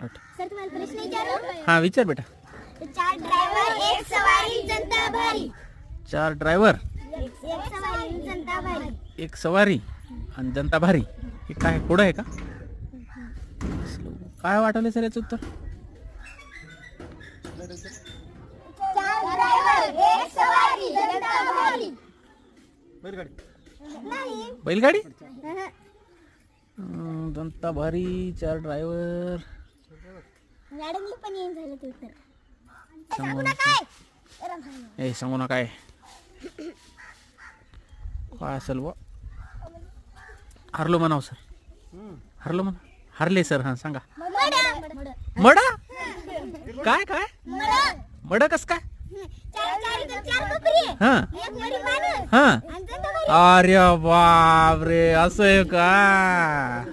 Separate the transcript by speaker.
Speaker 1: Start.
Speaker 2: Sir तुम्हाला प्रश्न विचारू
Speaker 1: हा विचार बेटा.
Speaker 2: चार ड्रायव्हर एक सवारी जनता भारी
Speaker 1: चार ड्रायव्हर
Speaker 2: एक सवारी जनता भारी
Speaker 1: एक सवारी आणि जनता भारी हे काय पुढं आहे का? काय वाटवलं सर याचं उत्तर?
Speaker 2: चार ड्रायव्हर एक सवारी जनता भारी नाही.
Speaker 1: बैलगाडी? अं, जनता भारी चार ड्रायव्हर
Speaker 2: मॅडमला पण येईन झालं ते उत्तर
Speaker 1: सांगू
Speaker 2: काय
Speaker 1: ए सांगू ना काय काय असेल व हरलो म्हणाव सर. हरलो म्हणा हरले सर. हां सांगा. मडा? काय काय? मड कस काय?
Speaker 2: चार चार इथं चार कोपरी आहे.
Speaker 1: हां.
Speaker 2: एक वरी माणूस
Speaker 1: हां.
Speaker 2: आणि भारी
Speaker 1: अरे बाप रे असं आहे का?